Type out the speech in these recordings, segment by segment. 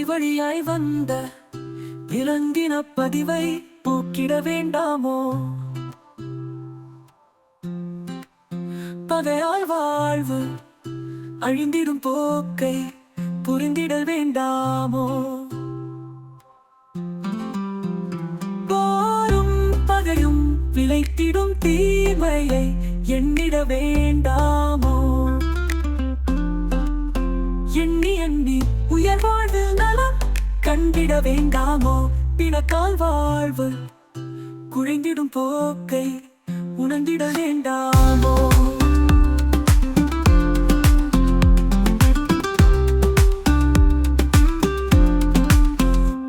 வழியாய் வந்த விலங்கின பதிவை போக்கிட வேண்டாமோ? பகையால் வாழ்வு அழிந்திடும் போக்கை புரிந்திட வேண்டாமோ? போரும் பகையும் விளைத்திடும் தீமையை எண்ணிட வேண்டாமோ? எண்ணி எண்ணி உயர் கண்டிட வேண்டாமோ? பிணக்கால் வாழ்வு குழைந்திடும் போக்கை உணர்ந்திட வேண்டாமோ?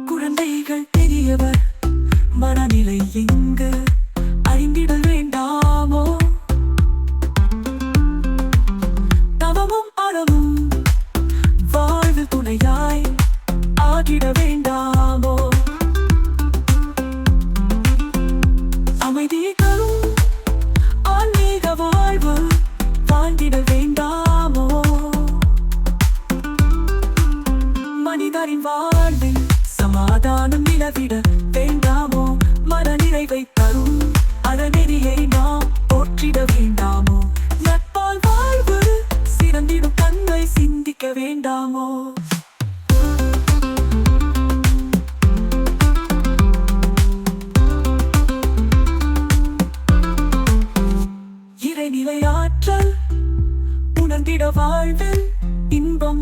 குழந்தைகள் பெரியவர் மனநிலை எங்கு ஆகிட வேண்டாமோ? அமைதிகளும் ஆன்மீக வாழ்வு வாழ்ந்திட வேண்டாமோ? மனிதரின் வாழ்வில் சமாதானம் நிலவிட நிலையாற்றல் உணர்ந்திட வாழ்வில் இன்பம்